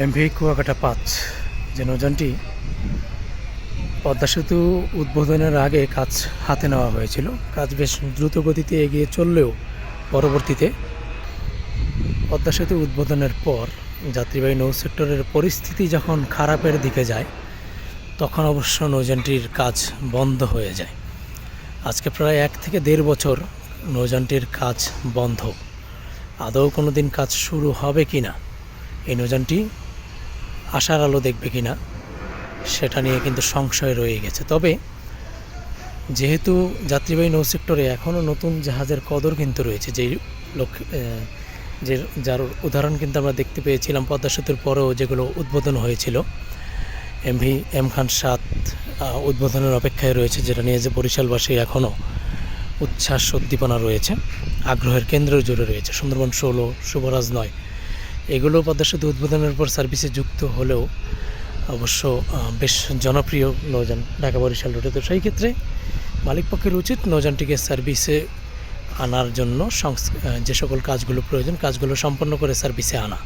MV Kuakata পাঁচ, যে নৌযানটি পদ্মা সেতু উদ্বোধনের আগে কাজ হাতে নেওয়া হয়েছিল। কাজ বেশ দ্রুত গতিতে এগিয়ে চললেও পরবর্তীতে পদ্মা সেতু উদ্বোধনের পর যাত্রীবাহী নৌ সেক্টরের পরিস্থিতি যখন খারাপের দিকে যায়, তখন অবশ্য নৌযানটির কাজ বন্ধ হয়ে যায়। আজকে প্রায় এক থেকে দেড় বছর নৌযানটির কাজ বন্ধ। আদৌ কোনো দিন কাজ শুরু হবে কি না এই নৌযানটি আশার আলো দেখবে কি না সেটা নিয়ে কিন্তু সংশয় রয়ে গেছে। তবে যেহেতু যাত্রীবাহী নৌ সেক্টরে এখনও নতুন জাহাজের কদর কিন্তু রয়েছে, যেই লোক যে যার উদাহরণ কিন্তু আমরা দেখতে পেয়েছিলাম পদ্মা সেতুর পরেও যেগুলো উদ্বোধন হয়েছিল। এমভি এম খান সাত উদ্বোধনের অপেক্ষায় রয়েছে, যেটা নিয়ে যে বরিশালবাসী এখনও উচ্ছ্বাস, উদ্দীপনা রয়েছে। আগ্রহের কেন্দ্র জুড়ে রয়েছে। সুন্দরবন ষোলো, শুভরাজ নয় এগুলো পদ্মা সেতু উদ্বোধনের পর সার্ভিসে যুক্ত হলেও অবশ্য বেশ জনপ্রিয় নৌযান ঢাকা বরিশাল রুটে। তো সেই ক্ষেত্রে মালিক পক্ষের উচিত নৌযানটিকে সার্ভিসে আনার জন্য যে সকল কাজগুলো প্রয়োজন, কাজগুলো সম্পন্ন করে সার্ভিসে আনা।